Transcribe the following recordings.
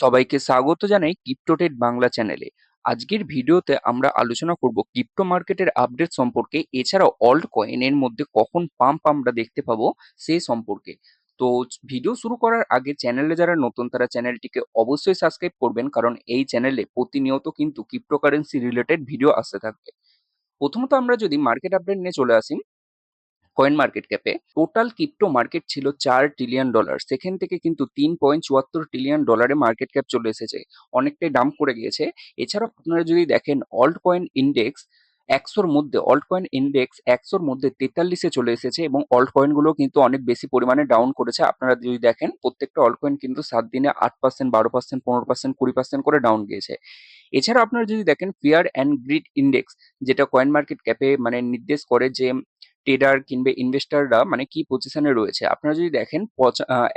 সবাইকে স্বাগত জানাই ক্রিপ্টোটেড বাংলা চ্যানেলে আজকের ভিডিওতে আমরা আলোচনা করব ক্রিপ্টো মার্কেটের আপডেট সম্পর্কে, এছাড়াও অল্ট কয়েনের মধ্যে কখন পাম্প আমরা দেখতে পাবো সে সম্পর্কে। তো ভিডিও শুরু করার আগে চ্যানেলে যারা নতুন, তারা চ্যানেলটিকে অবশ্যই সাবস্ক্রাইব করবেন, কারণ এই চ্যানেলে প্রতিনিয়ত কিন্তু ক্রিপ্টোকারেন্সি রিলেটেড ভিডিও আসতে থাকবে। প্রথমত আমরা যদি মার্কেট আপডেট নিয়ে চলে আসি কয়েন মার্কেট ক্যাপে টোটাল ক্রিপ্টো মার্কেট ছিল চার ট্রিলিয়ন ডলার সেখান থেকে কিন্তু তিন পয়েন্ট চুয়াত্তর ট্রিলিয়ন ডলারে মার্কেট ক্যাপ চলে এসেছে। অনেকটাই ডাম্প করে গিয়েছে। এছাড়াও আপনারা যদি দেখেন অল্ট কয়েন ইন্ডেক্স একশোর মধ্যে অল্ট কয়েন ইন্ডেক্স একশোর মধ্যে তেতাল্লিশে চলে এসেছে এবং অল্ট কয়েনগুলো কিন্তু অনেক বেশি পরিমাণে ডাউন করেছে। আপনারা যদি দেখেন, প্রত্যেকটা অল্ট কয়েন কিন্তু সাত দিনে আট পার্সেন্ট বারো পার্সেন্ট পনেরো পার্সেন্ট কুড়ি পার্সেন্ট করে ডাউন গিয়েছে। এছাড়া আপনারা যদি দেখেন ফিয়ার অ্যান্ড গ্রিড ইন্ডেক্স যেটা কয়েন মার্কেট ক্যাপে মানে নির্দেশ করে যে ট্রেডার কিংবা ইনভেস্টাররা মানে কি পজিশনে রয়েছে? আপনারা যদি দেখেন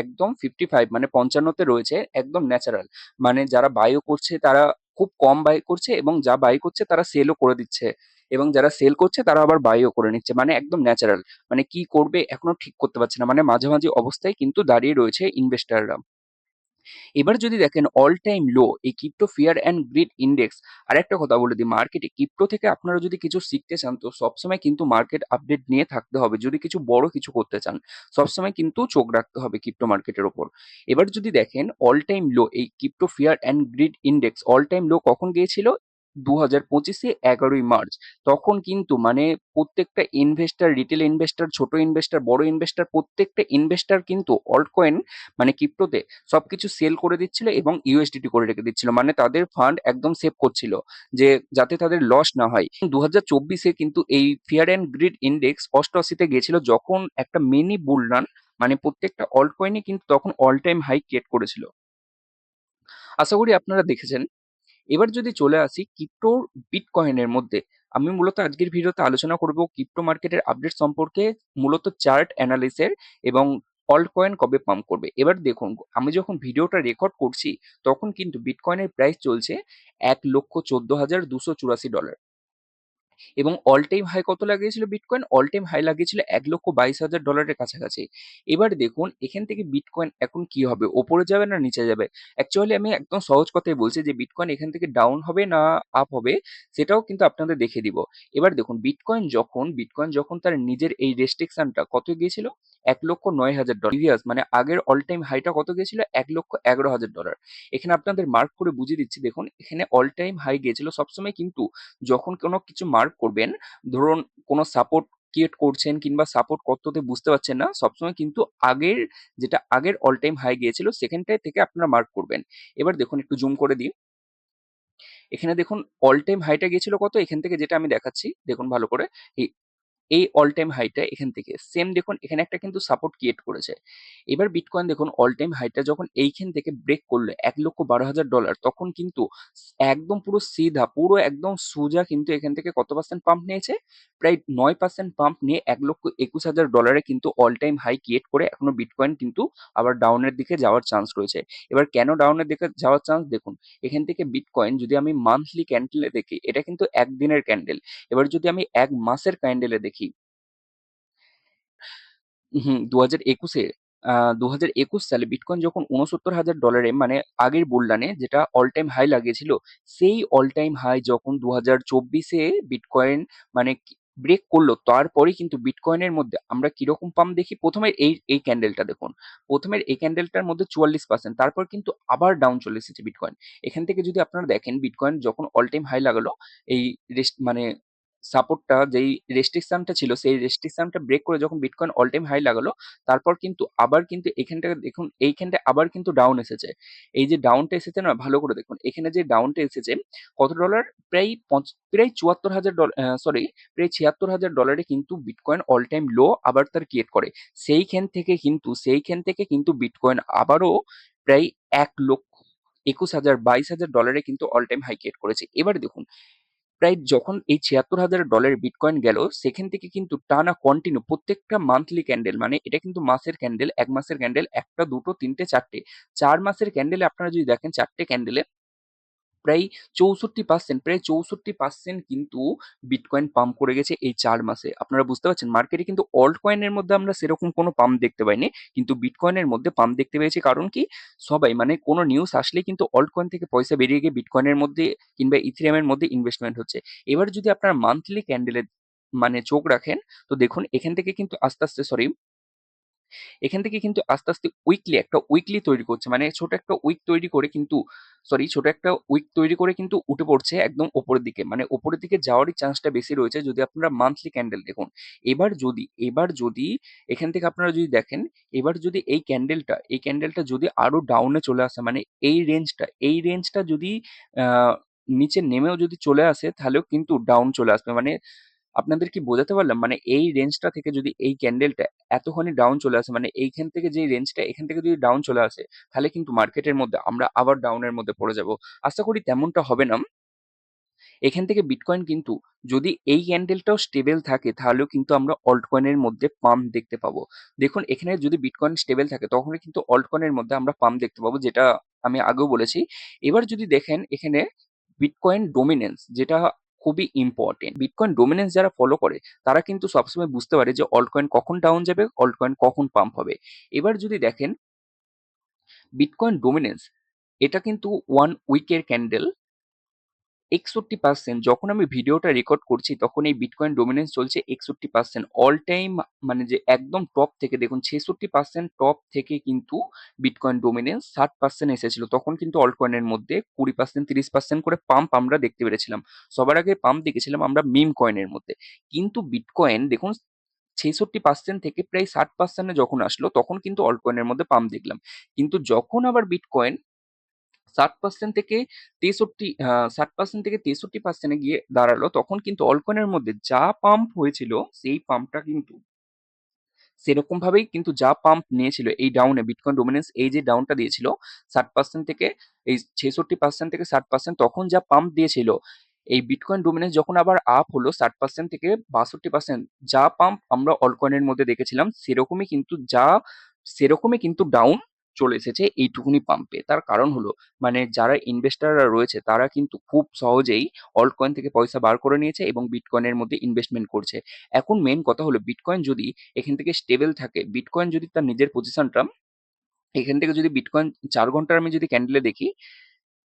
একদম ফিফটি ফাইভ মানে পঞ্চান্নতে রয়েছে, একদম ন্যাচারাল মানে যারা বাইও করছে তারা খুব কম বাই করছে এবং যা বাই করছে তারা সেলও করে দিচ্ছে এবং যারা সেল করছে তারা আবার বাইও করে নিচ্ছে মানে একদম ন্যাচারাল মানে কি করবে এখনও ঠিক করতে পারছে না মানে মাঝামাঝি অবস্থায় কিন্তু দাঁড়িয়ে রয়েছে ইনভেস্টাররা এবার যদি দেখেন অল টাইম লো এই crypto fear and greed index আর একটা কথা বলে দিই মার্কেটে ক্রিপ্টো থেকে আপনারা যদি কিছু শিখতে চান, তো সবসময় কিন্তু মার্কেট আপডেট নিয়ে থাকতে হবে। যদি কিছু বড় কিছু করতে চান, সবসময় কিন্তু চোখ রাখতে হবে ক্রিপ্টো মার্কেটের ওপর। এবার যদি দেখেন অল টাইম লো এই crypto fear and greed index all time low কখন গিয়েছিল? দু হাজার পঁচিশে এগারোই মার্চ। তখন কিন্তু মানে প্রত্যেকটা ইনভেস্টার রিটেল ইনভেস্টার ছোট ইনভেস্টার বড় ইনভেস্টার প্রত্যেকটা ইনভেস্টার কিন্তু অল্ট কয়েন মানে ক্রিপ্টোতে সবকিছু সেল করে দিচ্ছিল এবং ইউএসডিটি করে রেখে দিচ্ছিল। মানে তাদের ফান্ড একদম সেভ করছিল যে যাতে তাদের লস না হয়। দু হাজার চব্বিশে কিন্তু এই ফিয়ার অ্যান্ড গ্রিড ইন্ডেক্স অষ্টআশিতে গিয়েছিল যখন একটা মিনি বুল রান মানে প্রত্যেকটা অল্ট কয়েনই কিন্তু তখন অল টাইম হাই ক্রিয়েট করেছিল। আশা করি আপনারা দেখেছেন এবার যদি চলে আসি ক্রিপ্টো বিটকয়েনের মধ্যে, আমি মূলত আজকের ভিডিওতে আলোচনা করব ক্রিপ্টো মার্কেটের আপডেট সম্পর্কে, মূলত চার্ট অ্যানালিসের এবং অল্ট কয়েন কবে পাম্প করবে। এবার দেখুন, আমি যখন ভিডিওটা রেকর্ড করছি, তখন কিন্তু বিটকয়েনের প্রাইস চলছে এক লক্ষ চোদ্দ হাজার দুশো চুরাশি ডলার এবং অল টাইম হাই কত লাগিয়েছিল বিটকয়েন অল টাইম হাই লাগিয়েছিল এক লক্ষ বাইশ হাজার ডলারের কাছাকাছি। এবার দেখুন, এখান থেকে বিটকয়েন এখন কি হবে? ওপরে যাবে না নিচে যাবে? অ্যাকচুয়ালি আমি একদম সহজ কথাই বলছি যে বিটকয়েন এখান থেকে ডাউন হবে না আপ হবে, সেটাও কিন্তু আপনাদের দেখে দিব। এবার দেখুন বিটকয়েন যখন বিটকয়েন যখন তার নিজের এই রেস্ট্রিকশনটা কত গিয়েছিল? এক লক্ষ নয় হাজার ডলার। প্রিভিয়াস মানে আগের অল টাইম হাইটা কত গিয়েছিল এক লক্ষ এগারো হাজার ডলার। এখানে আপনাদের মার্ক করে বুঝিয়ে দিচ্ছি, দেখুন, এখানে অল টাইম হাই গিয়েছিল সবসময় কিন্তু যখন কোনো কিছু মার্ক করবেন, ধরুন কোনো সাপোর্ট ক্রিয়েট করছেন কিংবা সাপোর্ট কততে বুঝতে পারছেন না, সবসময় কিন্তু আগের, যেটা আগের অল টাইম হাই গিয়েছিল, সেখানটায় থেকে আপনারা মার্ক করবেন। এবার দেখুন, একটু জুম করে দিই। এখানে দেখুন অল টাইম হাইটা গিয়েছিল কত? এখান থেকে যেটা আমি দেখাচ্ছি, দেখুন ভালো করে, এই এই অল টাইম হাইটা এখান থেকে। সেম দেখুন, এখানে একটা কিন্তু সাপোর্ট ক্রিয়েট করেছে। এবার বিটকয়েন দেখুন অল টাইম হাইটা যখন এইখান থেকে ব্রেক করল, এক লক্ষ বারো হাজার ডলার তখন কিন্তু একদম পুরো সিধা, পুরো একদম সোজা কিন্তু এখান থেকে কত পার্সেন্ট পাম্প নিয়েছে? প্রায় নয় পার্সেন্ট পাম্প নিয়ে এক লক্ষ একুশ হাজার ডলারে কিন্তু অল টাইম হাই ক্রিয়েট করে এখনও বিটকয়েন কিন্তু আবার ডাউনের দিকে যাওয়ার চান্স রয়েছে। এবার কেন ডাউনের দিকে যাওয়ার চান্স দেখুন, এখান থেকে বিটকয়েন যদি আমি মান্থলি ক্যান্ডেলে দেখি, এটা কিন্তু একদিনের ক্যান্ডেল এবার যদি আমি এক মাসের ক্যান্ডেলে দেখি হুম, ২০২১ এ আ ২০২১ সালে বিটকয়েন যখন উনসত্তর হাজার ডলারে মানে আগের বুল যেটা অল টাইম হাই লাগিয়েছিল, সেই অল টাইম হাই যখন দু হাজার চব্বিশে বিটকয়েন মানে ব্রেক করল, তারপরেই কিন্তু বিটকয়েনের মধ্যে আমরা কীরকম পাম্প দেখি? প্রথমে এই, এই ক্যান্ডেলটা দেখুন। প্রথমের এই ক্যান্ডেলটার মধ্যে ৪৪% তারপর কিন্তু আবার ডাউন চলে এসেছে বিটকয়েন। এখান থেকে যদি আপনারা দেখেন বিটকয়েন যখন অল টাইম হাই লাগালো, এই রেস্ট মানে সাপোর্টটা যেই রেস্ট্রিকশনটা ছিল, সেই রেস্ট্রিকশনটা ব্রেক করে যখন বিটকয়েন অল টাইম হাই লাগালো, তারপর কিন্তু আবার কিন্তু এখানটায় দেখুন এইখানটায় আবার কিন্তু ডাউন এসেছে। এই যে ডাউনটা এসেছে না, ভালো করে দেখুন, এখানে যে ডাউনটা এসেছে, কত ডলার প্রায় প্রায় চুয়াত্তর হাজার সরি প্রায় ছিয়াত্তর হাজার ডলারে কিন্তু বিটকয়েন অল টাইম লো আবার তার ক্রিয়েট করে। সেইখান থেকে কিন্তু, সেইখান থেকে কিন্তু বিটকয়েন আবারও প্রায় এক লক্ষ একুশ হাজার, বাইশ হাজার ডলারে কিন্তু অল টাইম হাই ক্রিয়েট করেছে। এবার দেখুন প্রায় যখন এই ছিয়াত্তর হাজার ডলার বিটকয়েন গেল, সেখান থেকে কিন্তু টানা কন্টিনিউ প্রত্যেকটা মান্থলি ক্যান্ডেল মানে এটা কিন্তু মাসের ক্যান্ডেল এক মাসের ক্যান্ডেল একটা, দুটো, তিনটে, চারটে। চার মাসের ক্যান্ডেলে আপনারা যদি দেখেন, চারটে ক্যান্ডেলে প্রায় চৌষট্টি পার্সেন্ট প্রায় চৌষট্টি পার্সেন্ট কিন্তু বিটকয়েন পাম্প করে গেছে এই চার মাসে। আপনারা বুঝতে পারছেন মার্কেটে কিন্তু অল্ট কয়েনের মধ্যে আমরা সেরকম কোনো পাম্প দেখতে পাইনি, কিন্তু বিটকয়েনের মধ্যে পাম্প দেখতে পেয়েছি। কারণ কি? সবাই মানে কোনো নিউজ আসলেই কিন্তু অল্ট কয়েন থেকে পয়সা বেরিয়ে গিয়ে বিটকয়েনের মধ্যে কিংবা ইথিরিয়ামের মধ্যে ইনভেস্টমেন্ট হচ্ছে। এবার যদি আপনার মান্থলি ক্যান্ডেলের মানে চোখ রাখেন, তো দেখুন এখান থেকে কিন্তু আস্তে আস্তে সরি এখান থেকে কিন্তু আস্তে আস্তে উইকলি একটা উইকলি তৈরি করছে। মানে ছোট একটা উইক তৈরি করে কিন্তু সরি ছোট একটা উইক তৈরি করে কিন্তু উঠে পড়ছে একদম ওপরের দিকে। মানে ওপরের দিকে যাওয়ারই চান্সটা বেশি রয়েছে যদি আপনারা মান্থলি ক্যান্ডেল দেখুন। এবার যদি এবার যদি এখান থেকে আপনারা যদি দেখেন, এবার যদি এই ক্যান্ডেলটা এই ক্যান্ডেলটা যদি আরও ডাউনে চলে আসে মানে এই রেঞ্জটা এই রেঞ্জটা যদি নিচে নেমেও যদি চলে আসে, তাহলেও কিন্তু ডাউন চলে আসবে। মানে আপনাদের কি বোঝাতে পারলাম মানে এই রেঞ্জটা থেকে যদি এই ক্যান্ডেলটা এতখানি ডাউন চলে আসে মানে এইখান থেকে যে রেঞ্জটা এখান থেকে যদি ডাউন চলে আসে, তাহলে কিন্তু মার্কেটের মধ্যে আমরা আবার ডাউনের মধ্যে পড়ে যাব। আশা করি তেমনটা হবে না। এখান থেকে বিটকয়েন কিন্তু যদি এই ক্যান্ডেলটাও স্টেবল থাকে, তাহলেও কিন্তু আমরা অল্ট কয়েনের মধ্যে পাম্প দেখতে পাবো। দেখুন, এখানে যদি বিটকয়েন স্টেবল থাকে তখন কিন্তু অল্ট কয়েনের মধ্যে আমরা পাম্প দেখতে পাবো, যেটা আমি আগেও বলেছি। এবার যদি দেখেন, এখানে বিটকয়েন ডোমিনেন্স যেটা খুবই ইম্পর্টেন্ট বিটকয়েন ডোমিনেন্স যারা ফলো করে, তারা কিন্তু সবসময় বুঝতে পারে যে অল্ট কয়েন কখন ডাউন যাবে অল্ট কয়েন কখন পাম্প হবে। এবার যদি দেখেন বিটকয়েন ডোমিনেন্স এটা কিন্তু ওয়ান উইকের ক্যান্ডেল একষট্টি পার্সেন্ট যখন আমি ভিডিওটা রেকর্ড করছি, তখন এই বিটকয়েন ডোমিনেন্স চলছে একষট্টি পার্সেন্ট অল টাইম মানে যে একদম টপ থেকে, দেখুন ছেষট্টি পার্সেন্ট টপ থেকে কিন্তু বিটকয়েন ডোমিনেন্স ষাট পার্সেন্ট এসেছিল। তখন কিন্তু অল কয়েনের মধ্যে কুড়ি পার্সেন্ট তিরিশ পার্সেন্ট করে পাম্প আমরা দেখতে পেরেছিলাম। সবার আগে পাম্প দেখেছিলাম আমরা মিম কয়েনের মধ্যে। কিন্তু বিটকয়েন দেখুন ছেষট্টি পার্সেন্ট থেকে প্রায় ষাট পার্সেন্টে যখন আসলো, তখন কিন্তু অল্ট কয়েনের মধ্যে পাম্প দেখলাম। কিন্তু যখন আবার বিটকয়েন ষাট পার্সেন্ট থেকে তেষট্টি ষাট পার্সেন্ট থেকে তেষট্টি পার্সেন্টে গিয়ে দাঁড়াল। তখন কিন্তু অল্কনের মধ্যে যা পাম্প হয়েছিল, সেই পাম্পটা কিন্তু সেরকম ভাবেই কিন্তু যা পাম্প নিয়েছিল, এই ডাউনে বিটকয়েন ডোমিনেন্স এই যে ডাউনটা দিয়েছিল, ষাট পার্সেন্ট থেকে এই ছেষট্টি পার্সেন্ট থেকে ষাট পার্সেন্ট তখন যা পাম্প দিয়েছিল, এই বিটকয়েন ডোমিনেন্স যখন আবার আপ হলো, ষাট পার্সেন্ট থেকে বাষট্টি পার্সেন্ট যা পাম্প আমরা অলকয়েনের মধ্যে দেখেছিলাম, সেরকমই কিন্তু যা, সেরকমই কিন্তু ডাউন চলে এসেছে এইটুকুনি পাম্পে তার কারণ হলো মানে যারা ইনভেস্টাররা রয়েছে, তারা কিন্তু খুব সহজেই অল্ট কয়েন থেকে পয়সা বার করে নিয়েছে এবং বিটকয়েনের মধ্যে ইনভেস্টমেন্ট করছে। এখন মেন কথা হলো বিটকয়েন যদি এখান থেকে স্টেবল থাকে বিটকয়েন যদি তার নিজের পজিশনটা এখান থেকে যদি বিটকয়েন চার ঘণ্টার আমি যদি ক্যান্ডেলে দেখি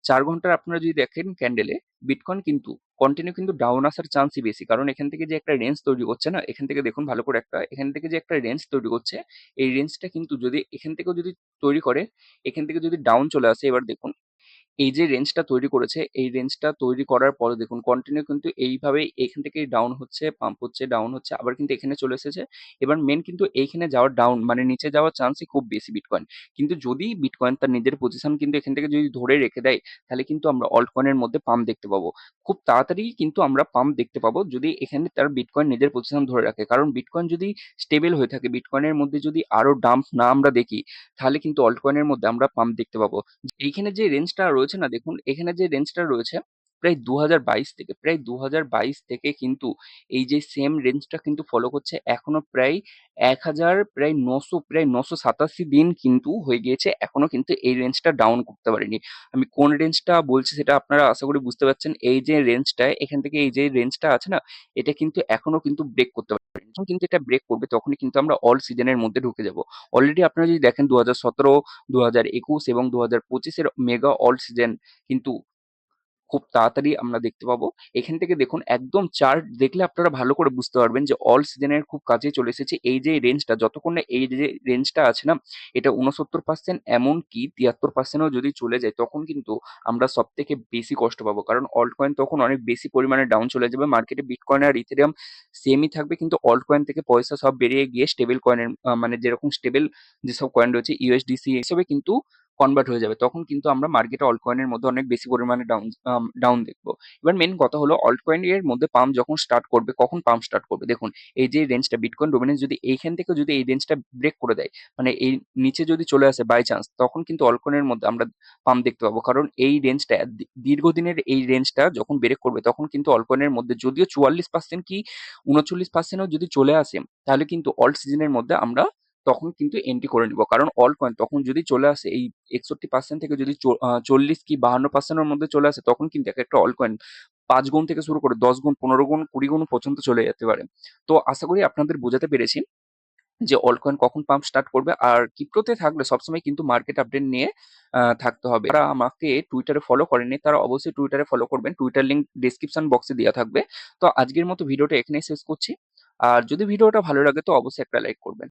চার ঘণ্টার আপনারা যদি দেখেন ক্যান্ডেলে বিটকয়েন কিন্তু কন্টিনিউ কিন্তু ডাউন আসার চান্সই বেশি। কারণ এখান থেকে যে একটা রেঞ্জ তৈরি করছে না, এখান থেকে দেখুন ভালো করে একটা, এখান থেকে যে একটা রেঞ্জ তৈরি করছে, এই রেঞ্জটা কিন্তু যদি এখান থেকেও যদি তৈরি করে, এখান থেকে যদি ডাউন চলে আসে, এবার দেখুন এই যে রেঞ্জটা তৈরি করেছে, এই রেঞ্জটা তৈরি করার পরে দেখুন কন্টিনিউ কিন্তু এইভাবে এখান থেকে ডাউন হচ্ছে পাম্প হচ্ছে ডাউন হচ্ছে, আবার কিন্তু এখানে চলে এসেছে। এবার মেন কিন্তু এইখানে যাওয়ার ডাউন মানে নিচে যাওয়ার চান্সই খুব বেশি বিটকয়েন কিন্তু যদি বিটকয়েন তার নিজের পজিশন কিন্তু এখান থেকে যদি ধরে রেখে দেয়, তাহলে কিন্তু আমরা অল্ট কয়েনের মধ্যে পাম্প দেখতে পাবো। খুব তাড়াতাড়ি কিন্তু আমরা পাম্প দেখতে পাবো যদি এখানে তার বিটকয়েন নিজের পজিশন ধরে রাখে। কারণ বিটকয়েন যদি স্টেবল হয়ে থাকে বিটকয়েনের মধ্যে যদি আরও ডাম্প না আমরা দেখি, তাহলে কিন্তু অল্ট কয়েনের মধ্যে আমরা পাম্প দেখতে পাবো। এইখানে যে রেঞ্জটা না? দেখুন এখানে যে রেঞ্জটা রয়েছে প্রায় দু হাজার বাইশ থেকে, প্রায় দু হাজার বাইশ থেকে কিন্তু এই যে সেম রেঞ্জটা কিন্তু ফলো করছে, এখনও প্রায় এক হাজার প্রায় নশো প্রায় নশো সাতাশি দিন কিন্তু হয়ে গিয়েছে, এখনও কিন্তু এই রেঞ্জটা ডাউন করতে পারেনি। আমি কোন রেঞ্জটা বলছি সেটা আপনারা আশা করি বুঝতে পারছেন, এই যে রেঞ্জটা এখান থেকে এই যে রেঞ্জটা আছে না, এটা কিন্তু এখনও কিন্তু ব্রেক করতে পারেনি। যখন কিন্তু এটা ব্রেক করবে, তখনই কিন্তু আমরা অল সিজনের মধ্যে ঢুকে যাব। অলরেডি আপনারা যদি দেখেন দু হাজার সতেরো দু হাজার একুশ এবং দু হাজার পঁচিশের মেগা অল সিজন কিন্তু খুব তাড়াতাড়ি আমরা দেখতে পাবো। এখান থেকে দেখুন, একদম চার্ট দেখলে আপনারা ভালো করে বুঝতে পারবেন যে অল সিজনের খুব কাছে চলে এসেছে। এই যে রেঞ্জটা যতক্ষণ না এই যে রেঞ্জটা আছে না, এটা উনসত্তর পার্সেন্ট এমনকি তিয়াত্তর পার্সেন্টও যদি চলে যায়, তখন কিন্তু আমরা সব থেকে বেশি কষ্ট পাবো। কারণ অল্ট কয়েন তখন অনেক বেশি পরিমাণে ডাউন চলে যাবে। মার্কেটে বিটকয়েন আর ইথেরিয়াম সেমই থাকবে, কিন্তু অল্ট কয়েন থেকে পয়সা সব বেরিয়ে গিয়ে স্টেবল কয়েনের মানে যেরকম স্টেবল যেসব কয়েন রয়েছে ইউএসডিসি হিসেবে কিন্তু কনভার্ট হয়ে যাবে। তখন কিন্তু আমরা মার্কেটে অল্ট কয়েনের মধ্যে অনেক বেশি পরিমাণে ডাউন ডাউন দেখব। এবার মেন কথা হলো অল্ট কয়েনের মধ্যে পাম্প যখন স্টার্ট করবে, কখন পাম্প স্টার্ট করবে? দেখুন, এই যে রেঞ্জটা বিটকয়েন ডোমিনেন্স যদি এইখান থেকে যদি এই রেঞ্জটা ব্রেক করে দেয় মানে এই নিচে যদি চলে আসে বাই চান্স তখন কিন্তু অল্ট কয়েনের মধ্যে আমরা পাম্প দেখতে পাবো। কারণ এই রেঞ্জটা দীর্ঘদিনের এই রেঞ্জটা যখন ব্রেক করবে, তখন কিন্তু অল্ট কয়েনের মধ্যে যদিও চুয়াল্লিশ পার্সেন্ট কি উনচল্লিশ পার্সেন্টও যদি চলে আসে, তাহলে কিন্তু অল্ট সিজনের মধ্যে আমরা তখন কিন্তু এন্ট্রি করে নিব। কারণ অল কয়েন তখন যদি চলে আসে, এই একষট্টি পার্সেন্ট থেকে যদি চল্লিশ কি বাহান্ন পার্সেন্টের মধ্যে চলে আসে, তখন কিন্তু এক একটা অল কয়েন পাঁচ গুণ থেকে শুরু করে দশ গুণ, পনেরো গুণ, কুড়ি গুণ পর্যন্ত চলে যেতে পারে। তো আশা করি আপনাদের বোঝাতে পেরেছি যে অল্ট কয়েন কখন পাম্প স্টার্ট করবে আর ক্রিপ্টোতে থাকলে সবসময় কিন্তু মার্কেট আপডেট নিয়ে থাকতে হবে। যারা আমাকে টুইটারে ফলো করেনি তারা অবশ্যই টুইটারে ফলো করবেন। টুইটার লিঙ্ক ডিসক্রিপশন বক্সে দেওয়া থাকবে। তো আজকের মতো ভিডিওটা এখানেই শেষ করছি। আর যদি ভিডিওটা ভালো লাগে, তো অবশ্যই একটা লাইক করবেন।